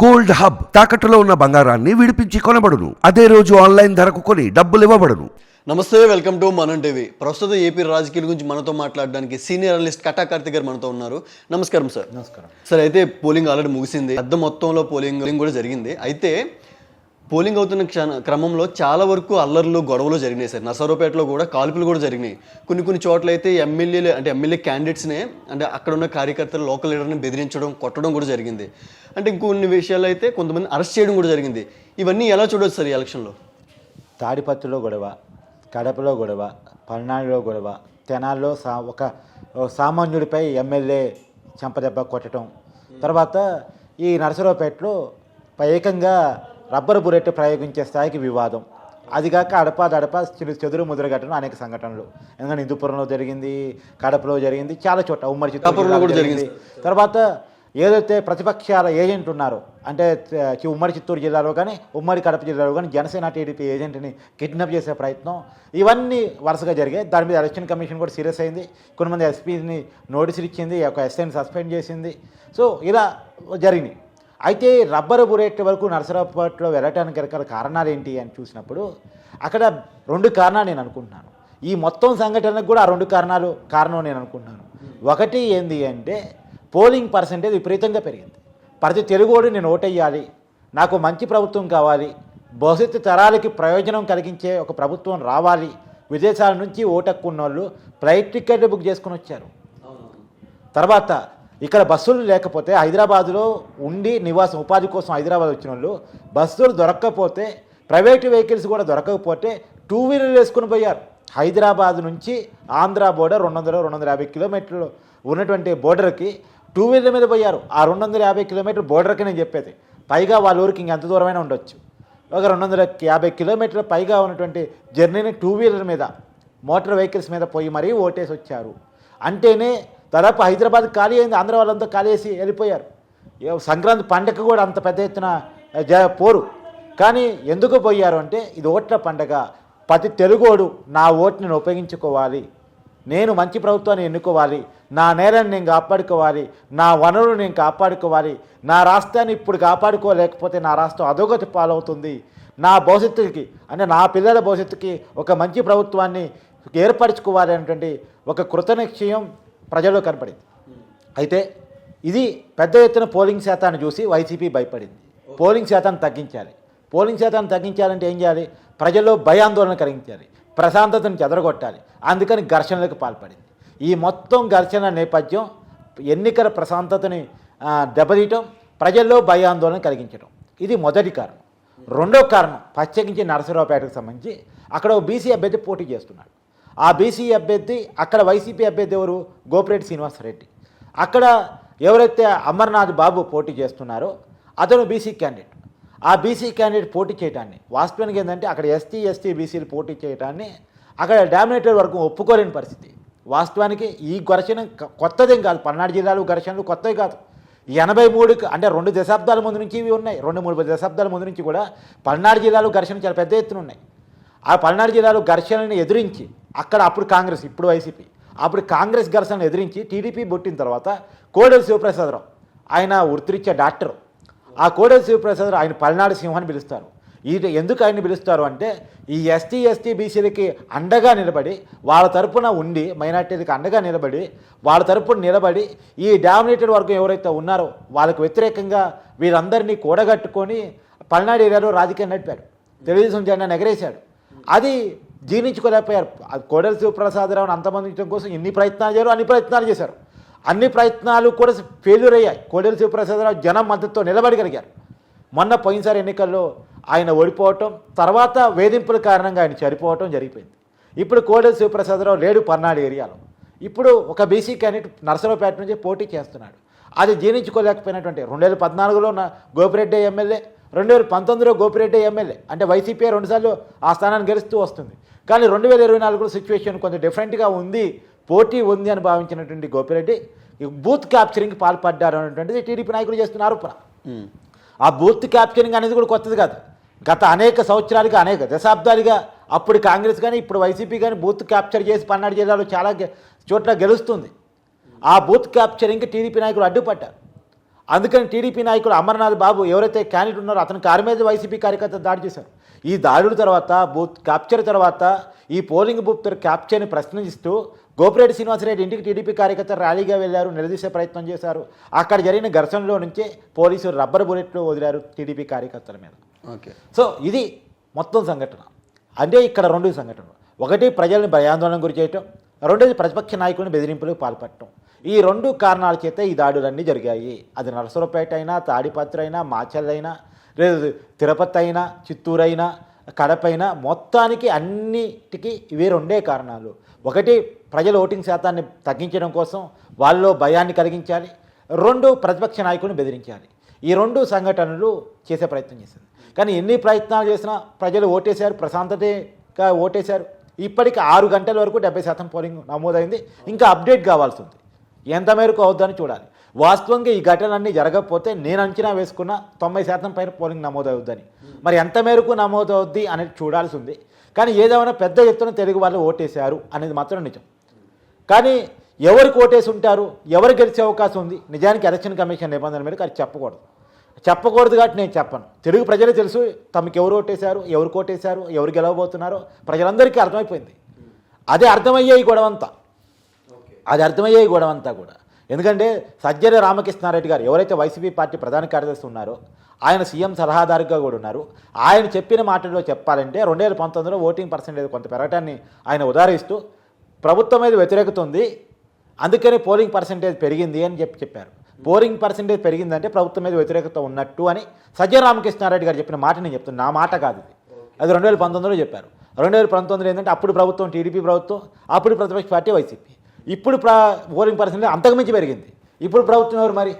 Gold hub తాకట్టులో ఉన్న బంగారాన్ని విడిపించి కొనబడును. అదే రోజు ఆన్లైన్ ధరకు కొని డబ్బులు ఇవ్వబడును. నమస్తే వెల్కమ్ టు మనం టీవీ. ప్రస్తుతం ఏపీ రాజకీయాల గురించి మనతో మాట్లాడడానికి సీనియర్ అనలిస్ట్ కటా కార్తిక్ గారు మనతో ఉన్నారు. నమస్కారం సార్. నమస్కారం. సార్ అయితే పోలింగ్ ఆల్రెడీ ముగిసింది. పెద్ద మొత్తంలో పోలింగ్ పోలింగ్ కూడా జరిగింది. అయితే పోలింగ్ అవుతున్న క్షణ క్రమంలో చాలా వరకు అల్లర్లు గొడవలు జరిగినాయి సార్. నర్సరావుపేటలో కూడా కాల్పులు కూడా జరిగినాయి. కొన్ని కొన్ని చోట్ల అయితే ఎమ్మెల్యేలు అంటే ఎమ్మెల్యే క్యాండిడేట్స్నే అంటే అక్కడ ఉన్న కార్యకర్తలు లోకల్ లీడర్ని బెదిరించడం కొట్టడం కూడా జరిగింది. అంటే ఇంకొన్ని విషయాలు అయితే కొంతమంది అరెస్ట్ చేయడం కూడా జరిగింది. ఇవన్నీ ఎలా చూడొచ్చు సార్ ఈ ఎలక్షన్లో? తాడిపత్రిలో గొడవ కడపలో గొడవ పల్నాడులో గొడవ తెనాల్లో సా ఒక సామాన్యుడిపై ఎమ్మెల్యే చెంపదెబ్బ కొట్టడం. తర్వాత ఈ నరసరావుపేటలో ఏకంగా రబ్బర్ బుల్లెట్ ప్రయోగించే స్థాయికి వివాదం. అది కాక అడప దడప చెదురు ముద్రగట్టడం అనేక సంఘటనలు. ఎందుకంటే హిందూపురంలో జరిగింది కడపలో జరిగింది చాలా చోట్ల ఉమ్మడి చిత్తూరు జరిగింది. తర్వాత ఏదైతే ప్రతిపక్షాల ఏజెంట్ ఉన్నారో అంటే ఉమ్మడి చిత్తూరు జిల్లాలో కానీ ఉమ్మడి కడప జిల్లాలో కానీ జనసేన టీడీపీ ఏజెంట్ని కిడ్నాప్ చేసే ప్రయత్నం ఇవన్నీ వరుసగా జరిగాయి. దాని మీద ఎలక్షన్ కమిషన్ కూడా సీరియస్ అయింది. కొంతమంది ఎస్పీని నోటీసులు ఇచ్చింది ఒక ఎస్ఐని సస్పెండ్ చేసింది. సో ఇలా జరిగినాయి. అయితే రబ్బర్ బుల్లెట్ వరకు నరసరావుపేటలో వెళ్ళటానికి గల కారణాలు ఏంటి అని చూసినప్పుడు అక్కడ రెండు కారణాలు నేను అనుకుంటున్నాను. ఈ మొత్తం సంఘటనకు కూడా ఆ రెండు కారణాలు కారణం నేను అనుకుంటున్నాను. ఒకటి ఏంది అంటే పోలింగ్ పర్సంటేజ్ విపరీతంగా పెరిగింది. ప్రతి తెలుగువాడు నేను ఓటేయాలి నాకు మంచి ప్రభుత్వం కావాలి భవిష్యత్తు తరాలకి ప్రయోజనం కలిగించే ఒక ప్రభుత్వం రావాలి విదేశాల నుంచి ఓటక్కున్న వాళ్ళు ఫ్లైట్ టికెట్ బుక్ చేసుకుని వచ్చారు. తర్వాత ఇక్కడ బస్సులు లేకపోతే హైదరాబాదులో ఉండి నివాసం ఉపాధి కోసం హైదరాబాద్ వచ్చిన వాళ్ళు బస్సులు దొరక్కపోతే ప్రైవేట్ వెహికల్స్ కూడా దొరకకపోతే టూ వీలర్ వేసుకుని పోయారు. హైదరాబాద్ నుంచి ఆంధ్ర బోర్డర్ రెండు వందల రెండు వందల యాభై కిలోమీటర్లు ఉన్నటువంటి బోర్డర్కి టూ వీలర్ మీద పోయారు. ఆ రెండు వందల యాభై కిలోమీటర్ బోర్డర్కి నేను చెప్పేది. పైగా వాళ్ళ ఊరికి ఇంకెంత దూరమైనా ఉండొచ్చు. ఒక రెండు వందల యాభై కిలోమీటర్ల పైగా ఉన్నటువంటి జర్నీని టూ వీలర్ మీద మోటార్ వెహికల్స్ మీద పోయి మరీ ఓటేసి వచ్చారు. అంటేనే దాదాపు హైదరాబాద్ ఖాళీ అయింది ఆంధ్ర వాళ్ళంతా ఖాళీ చేసి వెళ్ళిపోయారు. సంక్రాంతి పండగ కూడా అంత పెద్ద ఎత్తున జ పోరు. కానీ ఎందుకు పోయారు అంటే ఇది ఓట్ల పండగ. ప్రతి తెలుగోడు నా ఓటుని నేను ఉపయోగించుకోవాలి. నేను మంచి ప్రభుత్వాన్ని ఎన్నుకోవాలి. నా నేలను నేను కాపాడుకోవాలి. నా వనరులు నేను కాపాడుకోవాలి. నా రాష్ట్రాన్ని ఇప్పుడు కాపాడుకోలేకపోతే నా రాష్ట్రం అధోగతి పాలవుతుంది. నా భవిష్యత్తుకి అంటే నా పిల్లల భవిష్యత్తుకి ఒక మంచి ప్రభుత్వాన్ని ఏర్పరచుకోవాలి అనేటువంటి ఒక కృతనిశ్చయం ప్రజల్లో కనపడింది. అయితే ఇది పెద్ద ఎత్తున పోలింగ్ శాతాన్ని చూసి వైసీపీ భయపడింది. పోలింగ్ శాతాన్ని తగ్గించాలి. పోలింగ్ శాతాన్ని తగ్గించాలంటే ఏం చేయాలి? ప్రజల్లో భయాందోళన కలిగించాలి. ప్రశాంతతను చెదరగొట్టాలి. అందుకని ఘర్షణలకు పాల్పడింది. ఈ మొత్తం ఘర్షణ నేపథ్యం ఎన్నికల ప్రశాంతతని దెబ్బతీయటం ప్రజల్లో భయాందోళన కలిగించడం ఇది మొదటి కారణం. రెండో కారణం ప్రత్యేకించి నరసరావుపేటకు సంబంధించి అక్కడ ఒక బీసీ అభ్యర్థి పోటీ చేస్తున్నాడు. ఆ బీసీ అభ్యర్థి అక్కడ వైసీపీ అభ్యర్థి ఎవరు? గోపిరెడ్డి శ్రీనివాసరెడ్డి అక్కడ ఎవరైతే అమర్నాథ్ బాబు పోటీ చేస్తున్నారో అతను బీసీ క్యాండిడేట్. ఆ బీసీ క్యాండిడేట్ పోటీ చేయడాన్ని వాస్తవానికి ఏంటంటే అక్కడ ఎస్టీ ఎస్టీ బీసీలు పోటీ చేయడాన్ని అక్కడ డామినేటెడ్ వరకు ఒప్పుకోలేని పరిస్థితి. వాస్తవానికి ఈ ఘర్షణ కొత్తదేం కాదు. పల్నాడు జిల్లాలో ఘర్షణలు కొత్తవి కాదు. ఎనభై మూడుకి అంటే రెండు దశాబ్దాల ముందు నుంచి ఇవి ఉన్నాయి. రెండు మూడు దశాబ్దాల ముందు నుంచి కూడా పల్నాడు జిల్లాలో ఘర్షణ చాలా పెద్ద ఎత్తున ఉన్నాయి. ఆ పల్నాడు జిల్లాలో ఘర్షణని ఎదిరించి అక్కడ అప్పుడు కాంగ్రెస్ ఇప్పుడు వైసీపీ. అప్పుడు కాంగ్రెస్ ఘర్షణను ఎదిరించి టీడీపీ పుట్టిన తర్వాత కోడెల శివప్రసాదరావు ఆయన వృత్తిరీత్యా డాక్టర్. ఆ కోడెల శివప్రసాదరావు ఆయన పల్నాడు సింహాన్ని పిలుస్తారు. ఇది ఎందుకు ఆయన్ని పిలుస్తారు అంటే ఈ ఎస్టీ ఎస్టీ బీసీలకి అండగా నిలబడి వాళ్ళ తరపున ఉండి మైనార్టీలకి అండగా నిలబడి వాళ్ళ తరపున నిలబడి ఈ డామినేటెడ్ వర్గం ఎవరైతే ఉన్నారో వాళ్ళకు వ్యతిరేకంగా వీరందరినీ కూడగట్టుకొని పల్నాడు ఏరియాలో రాజకీయం నడిపాడు. తెలుగుదేశం జెండాను ఎగరేశాడు. అది జీర్ణించుకోలేకపోయారు. అది కోడెల శివప్రసాదరావుని అంతమందించడం కోసం ఎన్ని ప్రయత్నాలు చేశారు అన్ని ప్రయత్నాలు చేశారు. అన్ని ప్రయత్నాలు కూడా ఫెయిల్యూర్ అయ్యాయి. కోడెల శివప్రసాదరావు జనం మద్దతుతో నిలబడగలిగారు. మొన్న పోయినసారి ఎన్నికల్లో ఆయన ఓడిపోవటం తర్వాత వేధింపుల కారణంగా ఆయన చనిపోవటం జరిగిపోయింది. ఇప్పుడు కోడెల శివప్రసాదరావు లేడు పర్నాడు ఏరియాలో. ఇప్పుడు ఒక బీసీ క్యాండిడేట్ నరసరావుపేట నుంచి పోటీ చేస్తున్నాడు. అది జీర్ణించుకోలేకపోయినటువంటి రెండు వేల పద్నాలుగులో గోపిరెడ్డి ఎమ్మెల్యే రెండు వేల పంతొమ్మిదిలో గోపిరెడ్డి ఎమ్మెల్యే అంటే వైసీపీ రెండుసార్లు ఆ స్థానాన్ని గెలుస్తూ వస్తుంది. కానీ రెండు వేల ఇరవై నాలుగులో సిచ్యువేషన్ కొంచెం డిఫరెంట్గా ఉంది పోటీ ఉంది అని భావించినటువంటి గోపిరెడ్డి ఈ బూత్ క్యాప్చరింగ్కి పాల్పడ్డారు అనేటువంటిది టీడీపీ నాయకులు చేస్తున్న ఆరోపణ. ఆ బూత్ క్యాప్చరింగ్ అనేది కూడా కొత్తది కాదు. గత అనేక సంవత్సరాలుగా అనేక దశాబ్దాలుగా అప్పుడు కాంగ్రెస్ కానీ ఇప్పుడు వైసీపీ కానీ బూత్ క్యాప్చర్ చేసి పల్నాడు జిల్లాలో చాలా చోట్ల గెలుస్తుంది. ఆ బూత్ క్యాప్చరింగ్కి టీడీపీ నాయకులు అడ్డుపడ్డారు. అందుకని టీడీపీ నాయకుడు అమర్నాథ్ బాబు ఎవరైతే క్యాండిడేట్ ఉన్నారో అతని కారు మీద వైసీపీ కార్యకర్త దాడి చేశారు. ఈ దాడుల తర్వాత బూత్ క్యాప్చర్ తర్వాత ఈ పోలింగ్ బూత్ క్యాప్చర్ని ప్రశ్నిస్తూ గోపిరెడ్డి శ్రీనివాసరెడ్డి ఇంటికి టీడీపీ కార్యకర్త ర్యాలీగా వెళ్ళారు నిలదీసే ప్రయత్నం చేశారు. అక్కడ జరిగిన ఘర్షణలో నుంచే పోలీసులు రబ్బర్ బుల్లెట్లు వదిలారు టీడీపీ కార్యకర్తల మీద. ఓకే. సో ఇది మొత్తం సంఘటన. అంటే ఇక్కడ రెండు సంఘటనలు. ఒకటి ప్రజల్ని భయాందోళన గురి చేయటం రెండోది ప్రతిపక్ష నాయకుడిని బెదిరింపులకు పాల్పడటం. ఈ రెండు కారణాల చేత ఈ దాడులన్నీ జరిగాయి. అది నరసరావుపేట అయినా తాడిపత్రి అయినా మాచల్లైనా అయినా లేదు తిరుపతి అయినా చిత్తూరు అయినా కడప అయినా మొత్తానికి అన్నిటికీ ఇవే రెండే కారణాలు. ఒకటి ప్రజల ఓటింగ్ శాతాన్ని తగ్గించడం కోసం వాళ్ళలో భయాన్ని కలిగించాలి. రెండు ప్రతిపక్ష నాయకులను బెదిరించాలి. ఈ రెండు సంఘటనలు చేసే ప్రయత్నం చేసింది. కానీ ఎన్ని ప్రయత్నాలు చేసినా ప్రజలు ఓటేశారు ప్రశాంతతగా ఓటేశారు. ఇప్పటికి ఆరు గంటల వరకు డెబ్బై శాతం పోలింగ్ నమోదైంది. ఇంకా అప్డేట్ కావాల్సి ఉంది. ఎంత మేరకు అవుద్దని చూడాలి. వాస్తవంగా ఈ ఘటనలన్నీ జరగకపోతే నేను అంచనా వేసుకున్న తొంభై శాతం పైన పోలింగ్ నమోదవుద్దని. మరి ఎంత మేరకు నమోదవుద్ది అనేది చూడాల్సి ఉంది కానీ ఏదేమైనా పెద్ద ఎత్తున తెలుగు వాళ్ళు ఓటేశారు అనేది మాత్రం నిజం. కానీ ఎవరికి ఓటేసి ఉంటారు ఎవరు గెలిచే అవకాశం ఉంది? నిజానికి ఎలక్షన్ కమిషన్ నిబంధన మేరకు అది చెప్పకూడదు. చెప్పకూడదు కాబట్టి నేను చెప్పను. తెలుగు ప్రజలే తెలుసు తమకు ఎవరు ఓటేశారు ఎవరు కోటేశారు ఎవరు గెలవబోతున్నారో ప్రజలందరికీ అర్థమైపోయింది. అదే అర్థమయ్యే ఈ గొడవంతా. అది అర్థమయ్యే ఈ గొడవంతా కూడా. ఎందుకంటే సజ్జల రామకృష్ణారెడ్డి గారు ఎవరైతే వైసీపీ పార్టీ ప్రధాన కార్యదర్శి ఉన్నారో ఆయన సీఎం సలహాదారుగా కూడా ఉన్నారు. ఆయన చెప్పిన మాటల్లో చెప్పాలంటే రెండు వేల పంతొమ్మిదిలో ఓటింగ్ పర్సెంటేజ్ కొంత పెరగటాన్ని ఆయన ఉదాహరిస్తూ ప్రభుత్వం మీద వ్యతిరేకత ఉంది అందుకని పోలింగ్ పర్సెంటేజ్ పెరిగింది అని చెప్పి చెప్పారు. పోలింగ్ పర్సెంటేజ్ పెరిగిందంటే ప్రభుత్వం మీద వ్యతిరేకత ఉన్నట్టు అని సజ్జ రామకృష్ణారెడ్డి గారు చెప్పిన మాట నేను చెప్తున్నా. నా మాట కాదు ఇది. అది రెండు వేల పంతొమ్మిదిలో చెప్పారు. రెండు వేల పంతొమ్మిదిలో ఏంటంటే అప్పుడు ప్రభుత్వం టీడీపీ ప్రభుత్వం అప్పుడు ప్రతిపక్ష పార్టీ వైసీపీ. ఇప్పుడు ప్ర పోలింగ్ పర్సెంటేజ్ అంతకుమించి పెరిగింది. ఇప్పుడు ప్రభుత్వం ఎవరు మరి?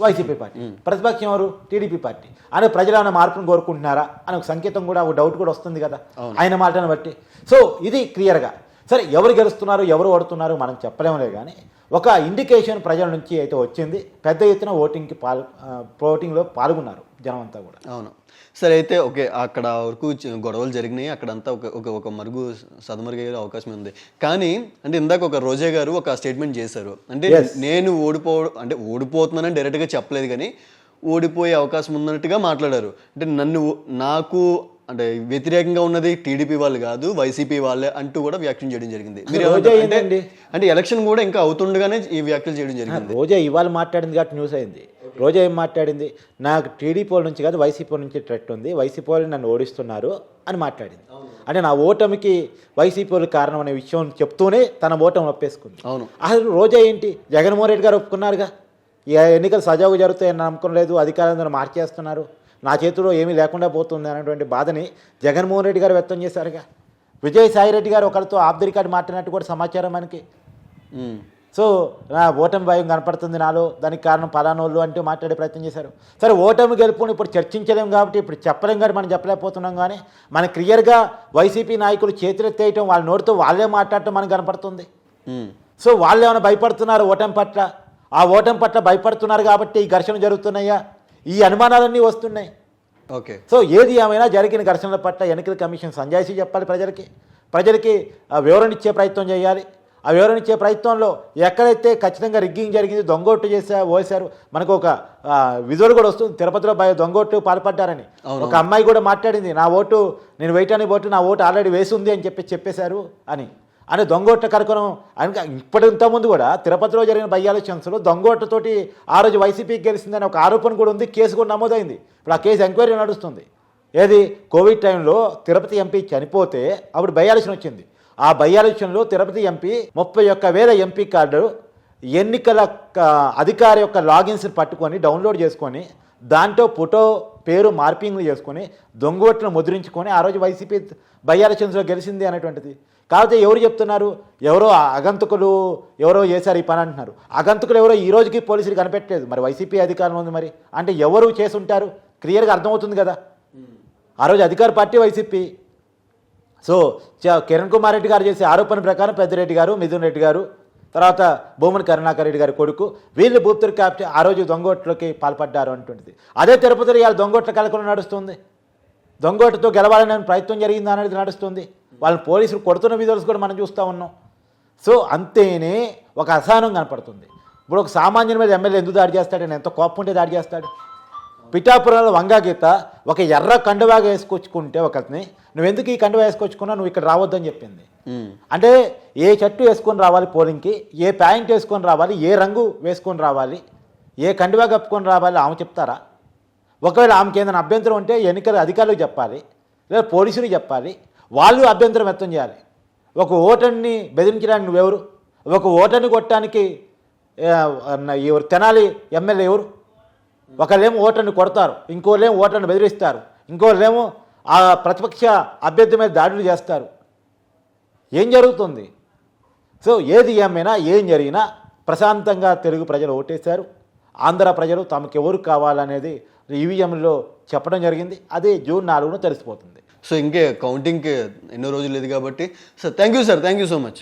YCP party. ప్రతిపక్షం ఎవరు? TDP party. అని ప్రజలు ఏమైనా మార్పును కోరుకుంటున్నారా? అని ఒక సంకేతం కూడా ఒక డౌట్ కూడా వస్తుంది కదా. ఆయన మాటను బట్టి. సో ఇది క్లియర్గా. సరే ఎవరు గెలుస్తున్నారు ఎవరు ఓడుతున్నారు మనం చెప్పలేములే కానీ ఒక ఇండికేషన్ ప్రజల నుంచి అయితే వచ్చింది. పెద్ద ఎత్తున ఓటింగ్కి పాల్ ఓటింగ్లో పాల్గొన్నారు జనం అంతా కూడా. అవును. సరే అయితే ఓకే అక్కడ వరకు గొడవలు జరిగినాయి. అక్కడంతా ఒక ఒక ఒక మరుగు సదమరుగయ్యే అవకాశం ఉంది. కానీ అంటే ఇందాక ఒక రోజే గారు ఒక స్టేట్మెంట్ చేశారు. అంటే నేను ఓడిపో అంటే ఓడిపోతున్నానని డైరెక్ట్గా చెప్పలేదు కానీ ఓడిపోయే అవకాశం ఉన్నట్టుగా మాట్లాడారు. అంటే నన్ను నాకు అంటే వ్యతిరేకంగా ఉన్నది టీడీపీ వాళ్ళు కాదు వైసీపీ వాళ్ళే అంటూ కూడా వ్యాఖ్యలు చేయడం జరిగింది. మీరు? అంటే? అంటే ఎలక్షన్ కూడా ఇంకా అవుతుండగానే ఈ వ్యాఖ్యలు చేయడం జరిగింది. రోజా ఇవాళ మాట్లాడింది కాబట్టి న్యూస్ అయింది. రోజా ఏం మాట్లాడింది? నాకు టీడీపీ వాళ్ళ నుంచి కాదు వైసీపీ నుంచి థ్రెట్ ఉంది. వైసీపీ వాళ్ళు నన్ను ఓడిస్తున్నారు అని మాట్లాడింది. అంటే నా ఓటమికి వైసీపీ వాళ్ళు కారణం అనే విషయం చెప్తూనే తన ఓటమి ఒప్పేసుకుంది. అవును. అసలు రోజా ఏంటి? జగన్మోహన్ రెడ్డి గారు ఒప్పుకున్నారుగా? ఈ ఎన్నికలు సజావుగా జరుగుతాయని నమ్మకం లేదు అధికారులను మార్చేస్తున్నారు. నా చేతిలో ఏమీ లేకుండా పోతుంది అనేటువంటి బాధని జగన్మోహన్ రెడ్డి గారు వ్యక్తం చేశారుగా. విజయసాయి రెడ్డి గారు ఒకరితో ఆఫ్ ది రికార్డ్ మాట్లాడినట్టు కూడా సమాచారం మనకి. సో నా ఓటమి భయం కనపడుతుంది నాలో దానికి కారణం పలానోళ్ళు అంటూ మాట్లాడే ప్రయత్నం చేశారు. సరే ఓటమి గెలుపుని ఇప్పుడు చర్చించలేం కాబట్టి ఇప్పుడు చెప్పలేం కాబట్టి మనం చెప్పలేకపోతున్నాం కానీ మన క్లియర్గా వైసీపీ నాయకులు చేతులెత్తేయటం వాళ్ళ నోటితో వాళ్ళే మాట్లాడటం మనకు కనపడుతుంది. సో వాళ్ళు ఏమైనా భయపడుతున్నారు ఓటమి పట్ల? ఆ ఓటమి పట్ల భయపడుతున్నారు కాబట్టి ఈ ఘర్షణ జరుగుతున్నాయా? ఈ అనుమానాలన్నీ వస్తున్నాయి. ఓకే. సో ఏది ఏమైనా జరిగిన ఘర్షణల పట్ల ఎన్నికల కమిషన్ సంజాయిషి చెప్పాలి ప్రజలకి. ప్రజలకి ఆ వివరణ ఇచ్చే ప్రయత్నం చేయాలి. ఆ వివరణ ఇచ్చే ప్రయత్నంలో ఎక్కడైతే ఖచ్చితంగా రిగ్గింగ్ జరిగింది దొంగోట్టు చేసా పోసారు మనకు ఒక విజువల్ కూడా వస్తుంది. తిరుపతిలో భయ దొంగోట్టు పాల్పడ్డారని. ఒక అమ్మాయి కూడా మాట్లాడింది నా ఓటు నేను వేయటానికి ఓటు నా ఓటు ఆల్రెడీ వేసి ఉంది అని చెప్పి చెప్పేశారు అని. అని దొంగోట్ల కార్యక్రమం. అని ఇప్పటి ఇంతకుముందు కూడా తిరుపతిలో జరిగిన బయ్యాల ఛాన్స్లో దొంగోట్లతోటి ఆ రోజు వైసీపీకి గెలిచిందని ఒక ఆరోపణ కూడా ఉంది. కేసు కూడా నమోదైంది. ఇప్పుడు ఆ కేసు ఎంక్వైరీ నడుస్తుంది. ఏది? కోవిడ్ టైంలో తిరుపతి ఎంపీ చనిపోతే అప్పుడు బై ఎలక్షన్ వచ్చింది. ఆ బై ఎలక్షన్లో తిరుపతి ఎంపీ ముప్పై ఒక్క వేల ఎంపీ కార్డు ఎన్నికల అధికారి యొక్క లాగిన్స్ని పట్టుకొని డౌన్లోడ్ చేసుకొని దాంట్లో ఫోటో పేరు మార్పింగ్లు చేసుకొని దొంగోట్లను ముద్రించుకొని ఆ రోజు వైసీపీ బై ఎలక్షన్స్లో గెలిచింది అనేటువంటిది. కాకపోతే ఎవరు చెప్తున్నారు ఎవరో అగంతకులు ఎవరో చేశారు ఈ పని అంటున్నారు అగంతకులు ఎవరో ఈ రోజుకి పోలీసులు కనిపెట్టలేదు మరి వైసీపీ అధికారం ఉంది మరి అంటే ఎవరు చేసి ఉంటారు క్లియర్గా అర్థమవుతుంది కదా ఆ రోజు అధికార పార్టీ వైసీపీ సో చ- కిరణ్ కుమార్ రెడ్డి గారు చేసే ఆరోపణ ప్రకారం పెద్దిరెడ్డి గారు మిథున్ రెడ్డి గారు తర్వాత భూమన్ కరుణాకర్ రెడ్డి గారి కొడుకు వీళ్ళు బూప్తర్ కాబట్టి ఆ రోజు దొంగోట్లకి పాల్పడ్డారు అంటుంటుంది అదే తిరుపతిలో ఇవాళ దొంగోట్ల కలకలు నడుస్తుంది దొంగోటతో గెలవాలని ప్రయత్నం జరిగింది అనేది నడుస్తుంది వాళ్ళని పోలీసులు కొడుతున్న విజువల్స్ కూడా మనం చూస్తూ ఉన్నాం. సో అంతేనే ఒక అసహనం కనపడుతుంది. ఇప్పుడు ఒక సామాన్యుని మీద ఎమ్మెల్యే ఎందుకు దాడి చేస్తాడు? ఎంత కోపం ఉంటే దాడి చేస్తాడు? పిఠాపురంలో వంగా గీత ఒక ఎర్ర కండువాగా వేసుకొచ్చుకుంటే ఒకరిని నువ్వు ఎందుకు ఈ కండువా వేసుకొచ్చుకున్నా నువ్వు ఇక్కడ రావద్దని చెప్పింది. అంటే ఏ షర్టు వేసుకొని రావాలి పోలింగ్కి ఏ ప్యాంట్ వేసుకొని రావాలి ఏ రంగు వేసుకొని రావాలి ఏ కండువా కప్పుకొని రావాలి ఆమె చెప్తారా? ఒకవేళ ఆమెకి ఏదైనా అభ్యంతరం ఉంటే ఎన్నికల అధికారులకు చెప్పాలి లేదా పోలీసులకు చెప్పాలి. వాళ్ళు అభ్యంతరం వ్యక్తం చేయాలి. ఒక ఓటర్ని బెదిరించడానికి నువ్వెవరు? ఒక ఓటర్ని కొట్టడానికి ఎవరు తెనాలి ఎమ్మెల్యే ఎవరు? ఒకళ్ళేమో ఓటర్ని కొడతారు ఇంకోళ్ళేమో ఓటర్ని బెదిరిస్తారు ఇంకోళ్ళేమో ఆ ప్రతిపక్ష అభ్యర్థి మీద దాడులు చేస్తారు. ఏం జరుగుతుంది? సో ఏది ఏమైనా ఏం జరిగినా ప్రశాంతంగా తెలుగు ప్రజలు ఓటేశారు. ఆంధ్ర ప్రజలు తమకు ఎవరు కావాలనేది ఈవీఎంలో చెప్పడం జరిగింది. అది జూన్ నాలుగున తెలిసిపోతుంది. సో ఇంకే కౌంటింగ్కి ఎన్నో రోజులు లేదు కాబట్టి sir thank you sir thank you so much